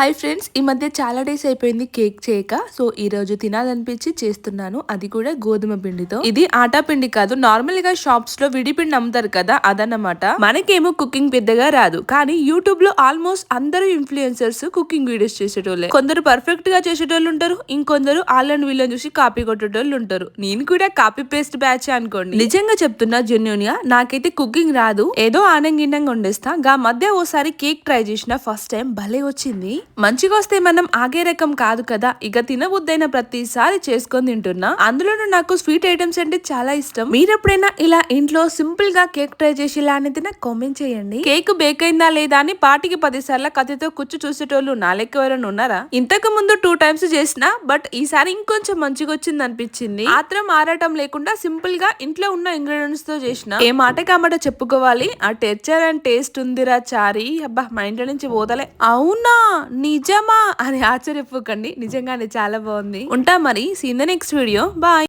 Hi friends ఈ మధ్య చాలా డేస్ అయిపోయింది కేక్ చేయక. సో ఈ రోజు తినాలనిపించి చేస్తున్నాను. అది కూడా గోధుమ పిండితో. ఇది ఆటా పిండి కాదు నార్మల్గా షాప్స్లో విడిపిండి అమ్ముతారు కదా అదన్నమాట. మనకేమో కుకింగ్ పెద్దగా రాదు. కానీ యూట్యూబ్లో ఆల్మోస్ట్ అందరూ ఇన్ఫ్లుయెన్సర్స్ కుకింగ్ వీడియోస్ చేసేటోళ్ళే. కొందరు పర్ఫెక్ట్గా చేసేటోళ్ళు ఉంటారు ఇంకొందరు వాళ్ళని వీళ్ళని చూసి కాపీ కొట్టేటోళ్ళు ఉంటారు. నేను కూడా కాపీ పేస్ట్ బ్యాచ్ అనుకోండి. నిజంగా చెప్తున్నా జెన్యున్గా నాకైతే కుకింగ్ రాదు. ఏదో ఆనంగిండంగా వండేస్తా గా మధ్య ఓసారి కేక్ ట్రై చేసిన ఫస్ట్ టైం భలే వచ్చింది. మంచిగా వస్తే మనం ఆగే రకం కాదు కదా ఇక తినబుద్దైన ప్రతిసారి చేసుకొని తింటున్నా. అందులోనూ నాకు స్వీట్ ఐటమ్స్ అంటే చాలా ఇష్టం. మీరు ఎప్పుడైనా ఇలా ఇంట్లో సింపుల్గా కేక్ ట్రై చేసి ఇలా అనేది నాకు కామెంట్ చేయండి. కేక్ బేక్ అయిందా లేదా అని పాటికి పది సార్లు కూర్చు చూసేటోళ్ళు నా లెక్క ఎవరైనా ఉన్నారా? ఇంతకు ముందు టూ టైమ్స్ చేసిన బట్ ఈసారి ఇంకొంచెం మంచిగా వచ్చింది అనిపించింది. మాత్రం ఆరాటం లేకుండా సింపుల్గా ఇంట్లో ఉన్న ఇంగ్రీడియంట్స్తో చేసిన. ఏ మాట కామాట చెప్పుకోవాలి? ఆ టెక్చర్ అండ్ టేస్ట్ ఉందిరా చారి. అబ్బా మా ఇంట్లో నుంచి పోదలే అవునా? నిజమా అని ఆశ్చర్యపోకండి. నిజంగానే చాలా బాగుంది. ఉంటా మరి. See in the next video bye